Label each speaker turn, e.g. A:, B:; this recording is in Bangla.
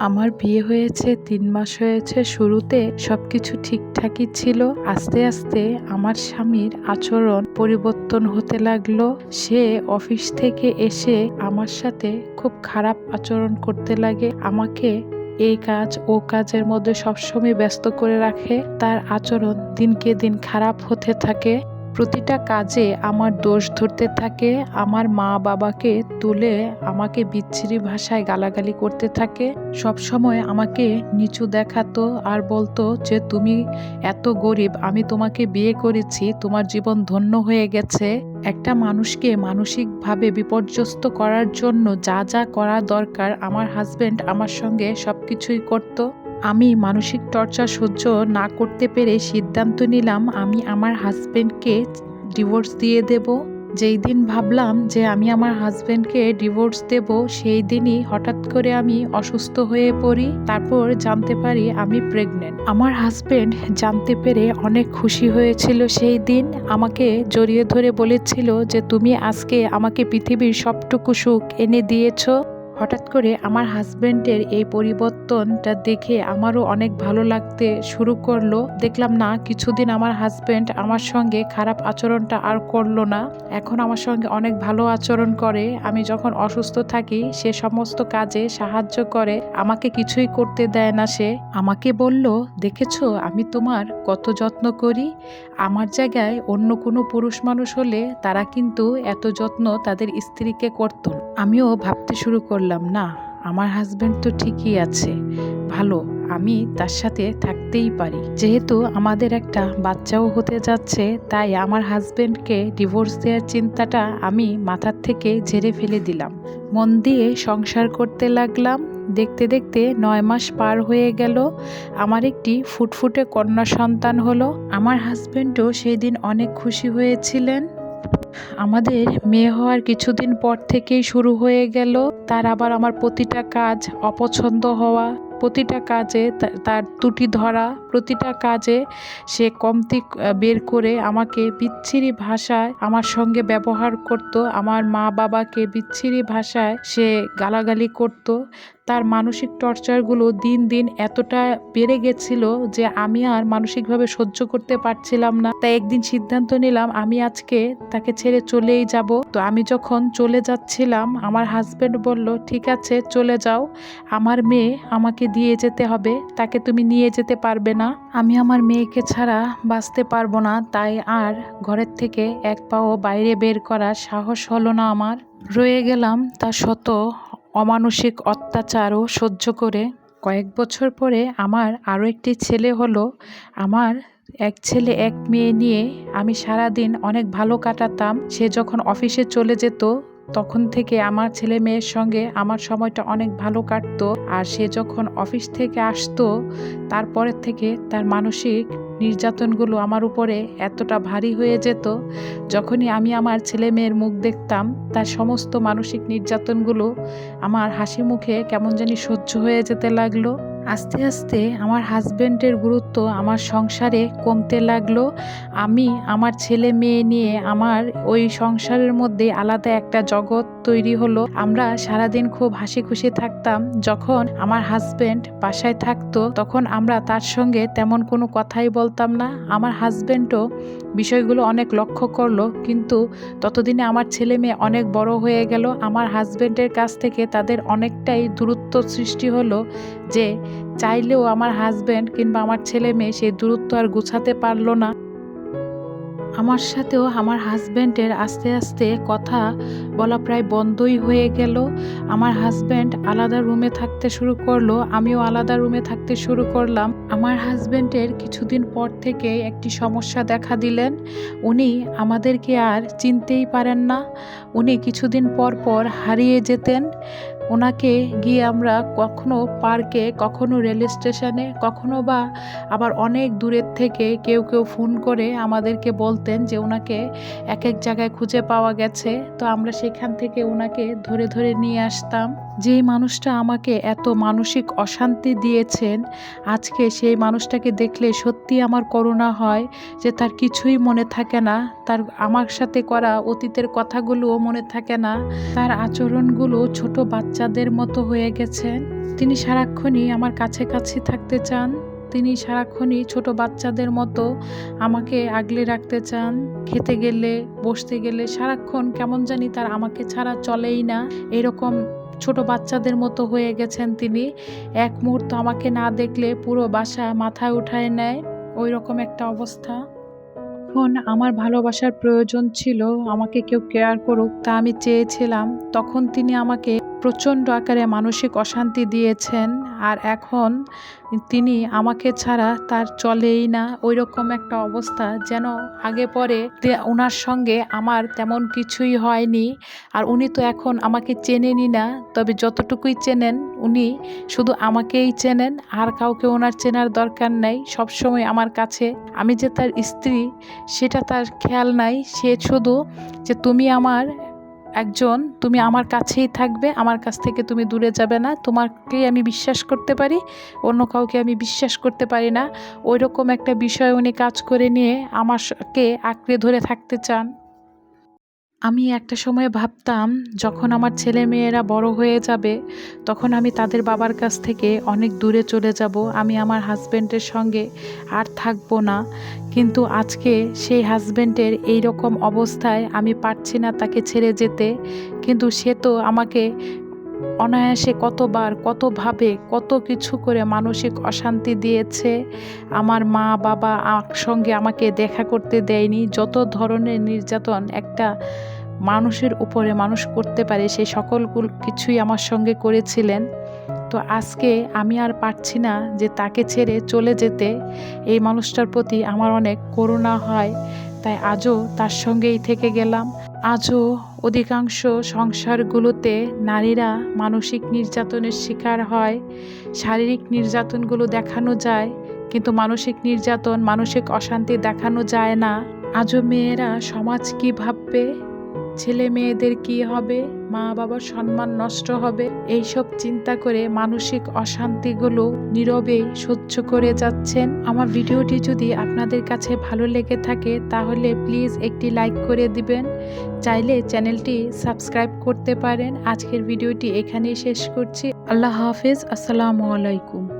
A: আমার বিয়ে হয়েছে, তিন মাস হয়েছে, শুরুতে সবকিছু ঠিকঠাকই ছিল। আস্তে আস্তে আমার স্বামীর আচরণ পরিবর্তন হতে লাগল। সে অফিস থেকে এসে আমার সাথে খুব খারাপ আচরণ করতে লাগে। আমাকে এই কাজ, ও কাজের মধ্যে সবসময় ব্যস্ত করে রাখে। তার আচরণ দিনকে দিন খারাপ হতে থাকে। প্রতিটা কাজে আমার দোষ ধরতে থাকে, আমার মা বাবাকে তুলে আমাকে বিচ্ছিরি ভাষায় গালাগালি করতে থাকে। সব সময় আমাকে নিচু দেখাতো আর বলতো যে, তুমি এত গরিব, আমি তোমাকে বিয়ে করেছি, তোমার জীবন ধন্য হয়ে গেছে। একটা মানুষকে মানসিকভাবে বিপর্যস্ত করার জন্য যা যা করা দরকার, আমার হাজব্যান্ড আমার সঙ্গে সব কিছুই করতো। আমি মানসিক টর্চার সহ্য না করতে পেরে সিদ্ধান্ত নিলাম আমি আমার হাজব্যান্ডকে ডিভোর্স দিয়ে দেব। যেই দিন ভাবলাম যে আমি আমার হাজব্যান্ডকে ডিভোর্স দেব, সেই দিনই হঠাৎ করে আমি অসুস্থ হয়ে পড়ি। তারপর জানতে পারি আমি প্রেগনেন্ট আমার হাজব্যান্ড জানতে পেরে অনেক খুশি হয়েছিল সেই দিন। আমাকে জড়িয়ে ধরে বলেছিল যে, তুমি আজকে আমাকে পৃথিবীর সবটুকু সুখ এনে দিয়েছ। হঠাৎ করে আমার হাজব্যান্ডের এই পরিবর্তনটা দেখে আমারও অনেক ভালো লাগতে শুরু করল। দেখলাম, না, কিছুদিন আমার হাজব্যান্ড আমার সঙ্গে খারাপ আচরণটা আর করল না। এখন আমার সঙ্গে অনেক ভালো আচরণ করে। আমি যখন অসুস্থ থাকি, সে সমস্ত কাজে সাহায্য করে। আমাকে কিছুই করতে দেয় না সে। আমাকে বলল, দেখেছ, আমি তোমার কত যত্ন করি। আমার জায়গায় অন্য কোনো পুরুষ মানুষ হলে তারা কিন্তু এত যত্ন তাদের স্ত্রীকে করতো। আমিও ভাবতে শুরু করলাম না, আমার হাজব্যান্ড তো ঠিকই আছে। ভালো, আমি তার সাথে থাকতেই পারি। যেহেতু আমাদের একটা বাচ্চাও হতে যাচ্ছে, তাই আমার হাজবেন্ডকে ডিভোর্স দেওয়ার চিন্তাটা আমি মাথার থেকে ঝেড়ে ফেলে দিলাম। মন দিয়ে সংসার করতে লাগলাম। দেখতে দেখতে নয় মাস পার হয়ে গেল। আমার একটি ফুটফুটে কন্যা সন্তান হলো। আমার হাজব্যান্ডও সেই দিন অনেক খুশি হয়েছিলেন। আমাদের মেয়ে হওয়ার কিছুদিন পর থেকেই শুরু হয়ে গেল তার আবার আমার প্রতিটা কাজ অপছন্দ হওয়া, প্রতিটা কাজে তার ত্রুটি ধরা, প্রতিটা কাজে সে কমতি বের করে আমাকে বিচ্ছিরি ভাষায় আমার সঙ্গে ব্যবহার করত। আমার মা বাবাকে বিচ্ছিরি ভাষায় সে গালাগালি করত। তার মানসিক টর্চারগুলো দিন দিন এতটা বেড়ে গেছিল যে আমি আর মানসিকভাবে সহ্য করতে পারছিলাম না। তাই একদিন সিদ্ধান্ত নিলাম, আমি আজকে তাকে ছেড়ে চলেই যাব। তো আমি যখন চলে যাচ্ছিলাম, আমার হাজব্যান্ড বলল, ঠিক আছে, চলে যাও। আমার মেয়ে আমাকে দিয়ে যেতে হবে। তাকে তুমি নিয়ে যেতে পারবে না। আমি আমার মেয়েকে ছাড়া বাঁচতে পারব না। তাই আর ঘরের থেকে এক পাও বাইরে বের করার সাহস হলো না আমার। রয়ে গেলাম তা শত অমানসিক অত্যাচারও সহ্য করে। কয়েক বছর পরে আমার আরও একটি ছেলে হলো। আমার এক ছেলে, এক মেয়ে নিয়ে আমি সারাদিন অনেক ভালো কাটাতাম। সে যখন অফিসে চলে যেত তখন থেকে আমার ছেলে মেয়ের সঙ্গে আমার সময়টা অনেক ভালো কাটতো আর সে যখন অফিস থেকে আসতো, তারপরের থেকে তার মানসিক নির্যাতনগুলো আমার উপরে এতটা ভারী হয়ে যেত, যখনই আমি আমার ছেলে মেয়ের মুখ দেখতাম, তার সমস্ত মানসিক নির্যাতনগুলো আমার হাসি মুখে কেমন জানি সহ্য হয়ে যেতে লাগল। আস্তে আস্তে আমার হাজব্যান্ডের গুরুত্ব আমার সংসারে কমতে লাগল। আমি আমার ছেলে মেয়ে নিয়ে আমার ওই সংসারের মধ্যে আলাদা একটা জগৎ তৈরি হলো। আমরা সারাদিন খুব হাসি খুশি থাকতাম। যখন আমার হাজব্যান্ড বাসায় থাকতো, তখন আমরা তার সঙ্গে তেমন কোনো কথাই বলতাম না। আমার হাজব্যান্ডও বিষয়গুলো অনেক লক্ষ্য করল, কিন্তু ততদিনে আমার ছেলে মেয়ে অনেক বড় হয়ে গেল। আমার হাজব্যান্ডের কাছ থেকে তাদের অনেকটাই দূরত্ব সৃষ্টি হলো। যে চাইলেও আমার হাজব্যান্ড কিংবা আমার ছেলে মেয়ে সেই দূরত্ব আর গুছাতে পারল না। আমার সাথেও আমার হাজব্যান্ডের আস্তে আস্তে কথা বলা প্রায় বন্ধই হয়ে গেল। আমার হাজব্যান্ড আলাদা রুমে থাকতে শুরু করল, আমিও আলাদা রুমে থাকতে শুরু করলাম। আমার হাজব্যান্ডের কিছুদিন পর থেকে একটি সমস্যা দেখা দিলেন। উনি আমাদেরকে আর চিনতেই পারেন না। উনি কিছুদিন পর পর হারিয়ে যেতেন। ওনাকে গিয়ে আমরা কখনো পার্কে, কখনো রেল স্টেশনে, কখনো বা আবার অনেক দূরের থেকে কেউ কেউ ফোন করে আমাদেরকে বলতেন যে ওনাকে এক এক জায়গায় খুঁজে পাওয়া গেছে। তো আমরা সেখান থেকে ওনাকে ধরে ধরে নিয়ে আসতাম। যেই মানুষটা আমাকে এত মানসিক অশান্তি দিয়েছেন, আজকে সেই মানুষটাকে দেখলে সত্যি আমার করুণা হয় যে তার কিছুই মনে থাকে না। তার আমার সাথে করা অতীতের কথাগুলোও মনে থাকে না। তার আচরণগুলো ছোট বাচ্চাদের মতো হয়ে গেছেন। তিনি সারাক্ষণই আমার কাছে কাছে থাকতে চান। তিনি সারাক্ষণই ছোট বাচ্চাদের মতো আমাকে আগলে রাখতে চান। খেতে গেলে, বসতে গেলে সারাক্ষণ কেমন জানি তার আমাকে ছাড়া চলেই না। এরকম ছোট বাচ্চাদের মতো হয়ে গেছেন তিনি। এক মুহূর্ত আমাকে না দেখলে পুরো বাসা মাথায় উঠায় নেয়। ওই রকম একটা অবস্থা। তখন আমার ভালোবাসার প্রয়োজন ছিল, আমাকে কেউ কেয়ার করুক তা আমি চেয়েছিলাম, তখন তিনি আমাকে প্রচণ্ড আকারে মানসিক অশান্তি দিয়েছেন আর এখন তিনি আমাকে ছাড়া তার চলেই না। ওই রকম একটা অবস্থা যেন আগে পরে ওনার সঙ্গে আমার তেমন কিছুই হয়নি আর উনি তো এখন আমাকে চেনেনি না, তবে যতটুকুই চেনেন উনি শুধু আমাকেই চেনেন, আর কাউকে ওনার চেনার দরকার নেই। সবসময় আমার কাছে আমি যে তার স্ত্রী সেটা তার খেয়াল নাই। সে শুধু যে তুমি আমার একজন, তুমি আমার কাছেই থাকবে, আমার কাছ থেকে তুমি দূরে যাবে না। তোমাকে আমি বিশ্বাস করতে পারি, অন্য কাউকে আমি বিশ্বাস করতে পারি না। ওই রকম একটা বিষয় উনি কাজ করে নিয়ে আমাকে আঁকড়ে ধরে থাকতে চান। আমি একটা সময় ভাবতাম, যখন আমার ছেলে মেয়েরা বড় হয়ে যাবে, তখন আমি তাদের বাবার কাছ থেকে অনেক দূরে চলে যাব, আমি আমার হাজব্যান্ডের সঙ্গে আর থাকব না। কিন্তু আজকে সেই হাজব্যান্ডের এই রকম অবস্থায় আমি পারছি না তাকে ছেড়ে যেতে, কিন্তু সে তো আমাকে অনায়াসে কতবার, কতভাবে, কত কিছু করে মানসিক অশান্তি দিয়েছে। আমার মা, বাবা সঙ্গে আমাকে দেখা করতে দেয়নি। যত ধরনের নির্যাতন একটা মানুষের উপরে মানুষ করতে পারে সেই সকল কিছুই আমার সঙ্গে করেছিলেন। তো আজকে আমি আর পারছি না যে তাকে ছেড়ে চলে যেতে। এই মানুষটার প্রতি আমার অনেক করুণা হয়। তাই আজও তার সঙ্গেই থেকে গেলাম। আজও অধিকাংশ সংসারগুলোতে নারীরা মানসিক নির্যাতনের শিকার হয়। শারীরিক নির্যাতনগুলো দেখানো যায়, কিন্তু মানসিক নির্যাতন, মানসিক অশান্তি দেখানো যায় না। আজও মেয়েরা সমাজ কী ভাববে? ছেলে মেয়েদের কি হবে? মা বাবার সম্মান নষ্ট হবে? এইসব চিন্তা করে মানসিক অশান্তিগুলো নীরবে সহ্য করে যাচ্ছেন। আমার ভিডিওটি যদি আপনাদের কাছে ভালো লেগে থাকে, তাহলে প্লিজ একটি লাইক করে দিবেন। চাইলে চ্যানেলটি সাবস্ক্রাইব করতে পারেন। আজকের ভিডিওটি এখানেই শেষ করছি। আল্লাহ হাফেজ। আসসালামু আলাইকুম।